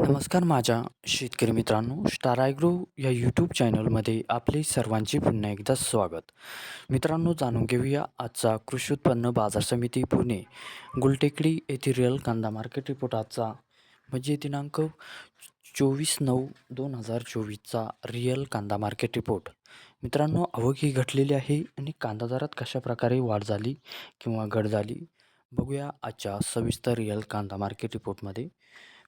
नमस्कार माझ्या शेतकरी मित्रांनो स्टार आयग्रो या यूट्यूब चॅनलमध्ये आपले सर्वांचे पुन्हा एकदा स्वागत. मित्रांनो जाणून घेऊया आजचा कृषी उत्पन्न बाजार समिती पुणे गुलटेकडी येथील रिअल कांदा मार्केट रिपोर्ट आजचा. म्हणजे दिनांक चोवीस नऊ दोन हजार चोवीसचा रिअल कांदा मार्केट रिपोर्ट मित्रांनो आवक ही घटलेली आहे आणि कांदा दरात कशा प्रकारे वाढ झाली किंवा घट झाली बघूया आजच्या सविस्तर रिअल कांदा मार्केट रिपोर्टमध्ये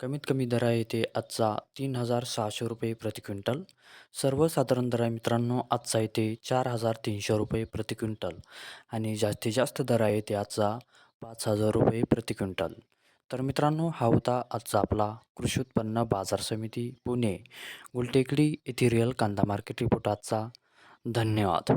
कमीत कमी दर आहे ते आजचा तीन हजार सहाशे रुपये प्रति क्विंटल. सर्वसाधारण दर आहे मित्रांनो आजचा येते चार हजार तीनशे रुपये प्रति क्विंटल. आणि जास्तीत जास्त दर आहे ते आजचा पाच हजार रुपये प्रति क्विंटल. तर मित्रांनो हा होता आजचा आपला कृषी उत्पन्न बाजार समिती पुणे. गुलटेकडी येथे रिअल कांदा मार्केट रिपोर्ट आजचा. धन्यवाद.